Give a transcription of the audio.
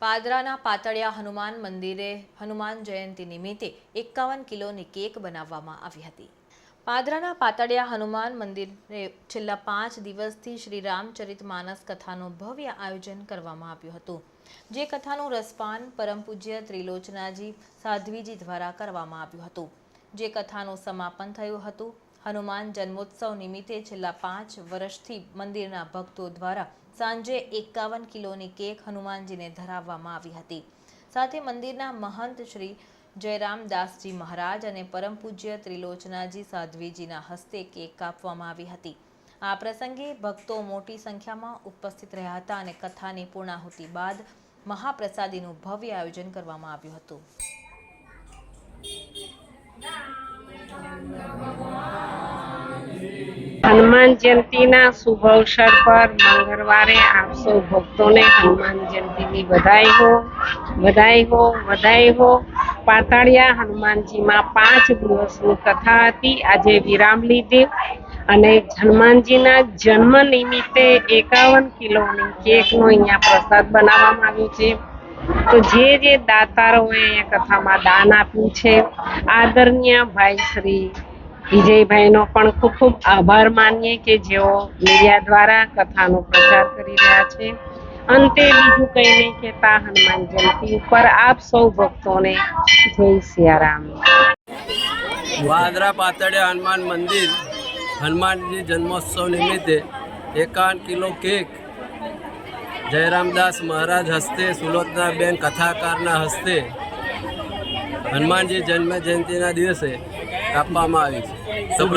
પાદરાના પાતળિયા હનુમાન મંદિરે હનુમાન જયંતિ નિમિત્તે એકાવન કિલોની કેક બનાવવામાં આવી હતી. પાદરાના પાતળિયા હનુમાન મંદિરે છેલ્લા પાંચ દિવસથી શ્રી રામચરિત માનસ કથાનું ભવ્ય આયોજન કરવામાં આવ્યું હતું, જે કથાનું રસપાન પરમ પૂજ્ય ત્રિલોચનાજી સાધ્વીજી દ્વારા કરવામાં આવ્યું હતું, જે કથાનું સમાપન થયું હતું. હનુમાન જન્મોત્સવ નિમિત્તે છેલ્લા પાંચ વર્ષથી મંદિરના ભક્તો દ્વારા સાંજે એકાવન કિલોની કેક હનુમાનજીને ધરાવવામાં આવી હતી. સાથે મંદિરના મહંત શ્રી જયરામદાસજી મહારાજ અને પરમ પૂજ્ય ત્રિલોચનાજી સાધ્વીજીના હસ્તે કેક કાપવામાં આવી હતી. આ પ્રસંગે ભક્તો મોટી સંખ્યામાં ઉપસ્થિત રહ્યા હતા અને કથાની પૂર્ણાહુતિ બાદ મહાપ્રસાદીનું ભવ્ય આયોજન કરવામાં આવ્યું હતું. હનુમાન જયંતિના શુભ અવસર પર મંગળવારે આપ સૌ ભક્તોને હનુમાન જયંતિની વધાઈ હો વધાઈ હો વધાઈ હો. પાતાળિયા હનુમાનજીમાં પાંચ દિવસની કથા હતી. આજે વિરામ લીધી અને હનુમાનજીના જન્મ નિમિત્તે એકાવન કિલોની કેકનો અહીંયા પ્રસાદ બનાવવામાં આવ્યો છે. તો જે જે દાતારોએ કથામાં દાન આપ્યું છે આદરણીય ભાઈ શ્રી વિજયભાઈનો પણ ખૂબ ખૂબ આભાર માનીએ કે જેઓ મીડિયા દ્વારા કથાનો પ્રચાર કરી રહ્યા છે. અંતે બીજું કંઈ નહીં કહેતા હનુમાન જયંતિ ઉપર આપ સૌ ભક્તોને જય સિયારામ. વાદરા પાતળે હનુમાન મંદિર, હનુમાનજી જન્મોત્સવ નિમિત્તે એકાવન કિલો કેક જયરામદાસ મહારાજ હસ્તે, સુલોચનાબેન કથાકારના હસ્તે હનુમાનજી જન્મ જયંતિના દિવસે કાપવામાં આવી છે